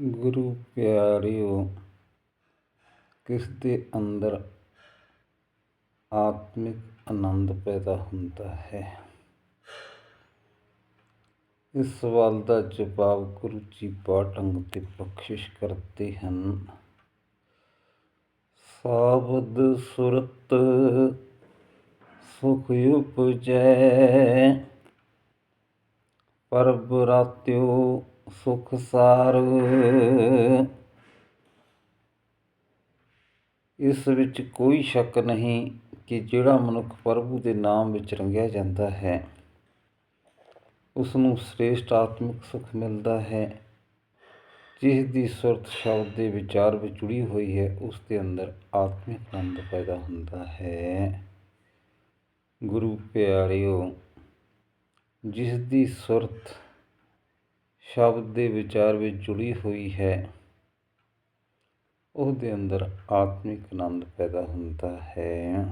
ਗੁਰੂ ਪਿਆਰਿਓ ਕਿਸ ਦੇ ਅੰਦਰ ਆਤਮਿਕ ਆਨੰਦ ਪੈਦਾ ਹੁੰਦਾ ਹੈ? ਇਸ ਸਵਾਲ ਦਾ ਜਵਾਬ ਗੁਰੂ ਜੀ ਬਾਟੰਗ ਤੇ ਬਖਸ਼ਿਸ਼ ਕਰਦੇ ਹਨ। ਸਾਬਦ ਸੁਰਤ ਸੁਖ ਉਪਜੈ, ਪਰਬ ਰਾਤਿਓ ਸੁਖ ਸਾਰ। ਇਸ ਵਿੱਚ ਕੋਈ ਸ਼ੱਕ ਨਹੀਂ ਕਿ ਜਿਹੜਾ ਮਨੁੱਖ ਪ੍ਰਭੂ ਦੇ ਨਾਮ ਵਿੱਚ ਰੰਗਿਆ ਜਾਂਦਾ ਹੈ ਉਸ ਨੂੰ ਸ੍ਰੇਸ਼ਟ ਆਤਮਿਕ ਸੁਖ ਮਿਲਦਾ ਹੈ। ਜਿਸ ਦੀ ਸੁਰਤ ਸ਼ਬਦ ਦੇ ਵਿਚਾਰ ਵਿੱਚ ਜੁੜੀ ਹੋਈ ਹੈ, ਉਸ ਦੇ ਅੰਦਰ ਆਤਮਿਕ ਆਨੰਦ ਪੈਦਾ ਹੁੰਦਾ ਹੈ। ਗੁਰੂ ਪਿਆਰਿਓ, ਜਿਸ ਦੀ ਸੁਰਤ ਸ਼ਬਦ ਦੇ ਵਿਚਾਰ ਵਿੱਚ ਜੁੜੀ ਹੋਈ ਹੈ। ਉਹਦੇ ਅੰਦਰ ਆਤਮਿਕ ਆਨੰਦ ਪੈਦਾ ਹੁੰਦਾ ਹੈ।